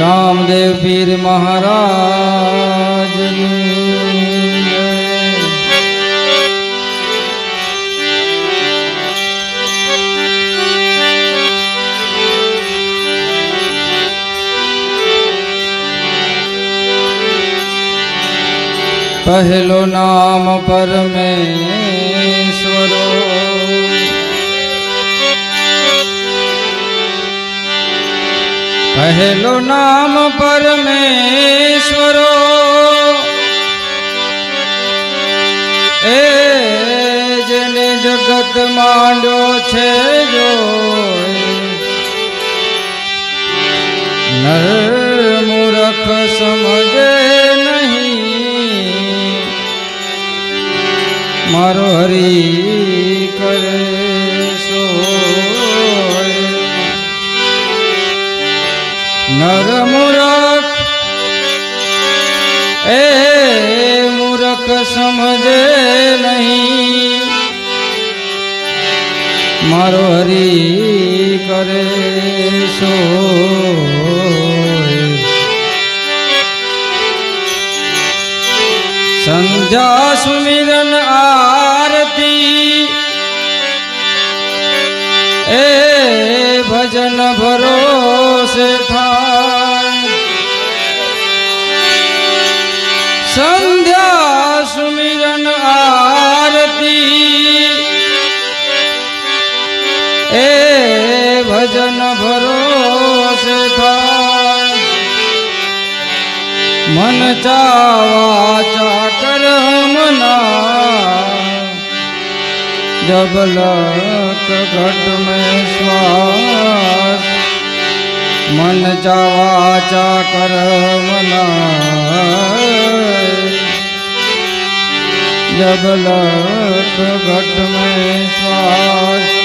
રામદેવ પીર મહારાજ પહેલો નામ પરમેશ્વરો. પહેલો નામ પરમેશ્વરો. એ જેને જગત માંડ્યો છે જો મૂરખ સમજે નહીં. મારો હરી સમજે નહીં. મારો હરી કરે સો સંધ્યા સુમિરન આરતી. એ ભજન ભરોસે થાય મન ચાવા ચાકર મના जब लक घट में श्वास मन जावा चाकर मना जब लक घट में श्वास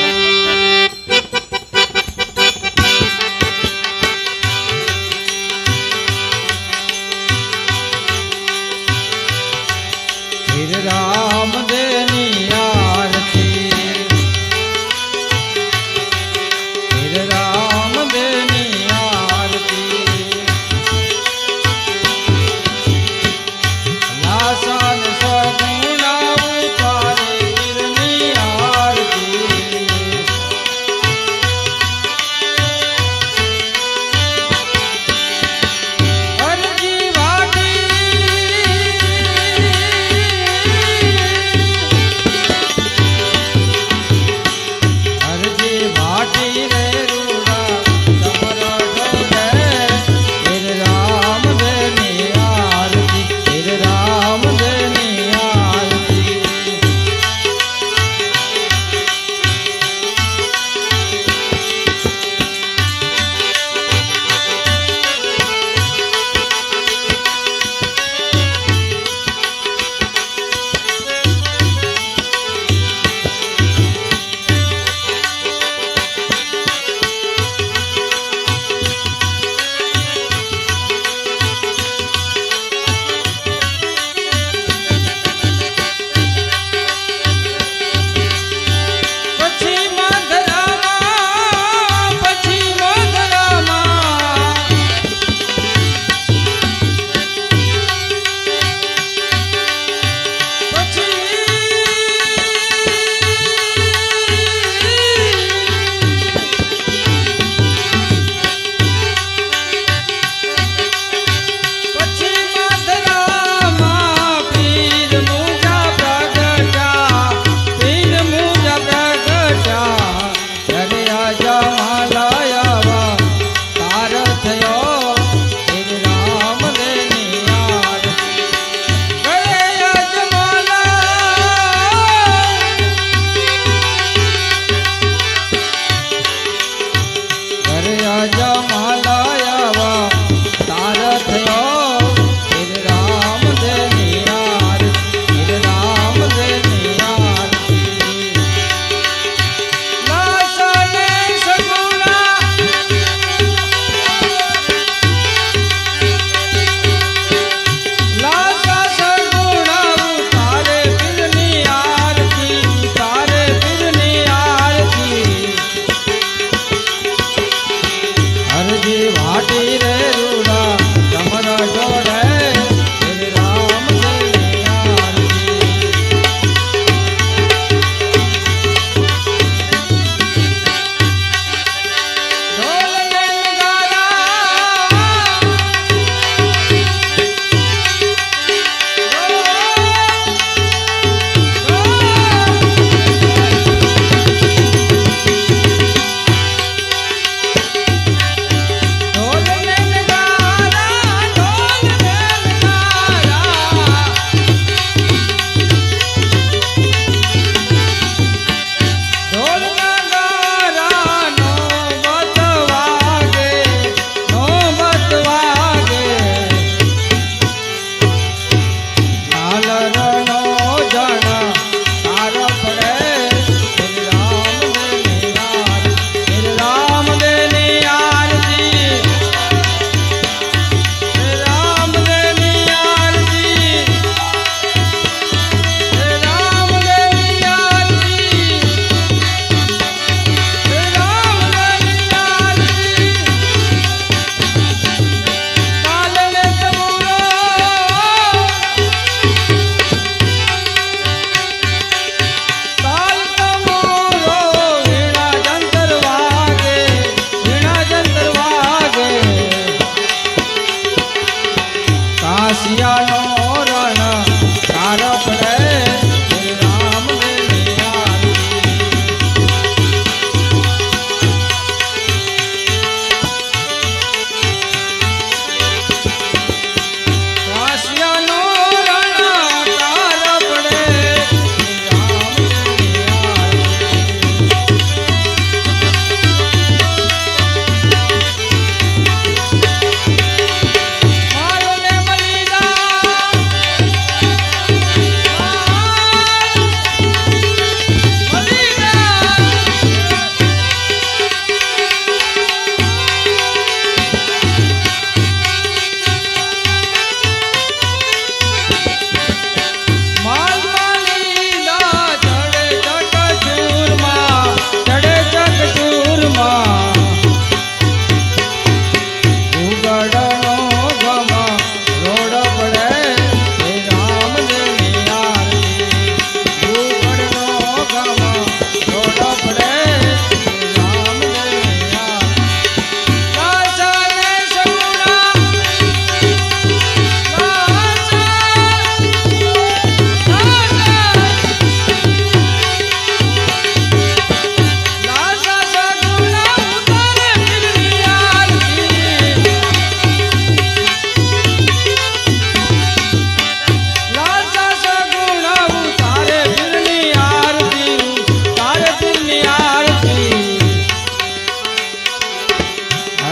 जमा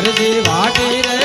હરદે વાટે રે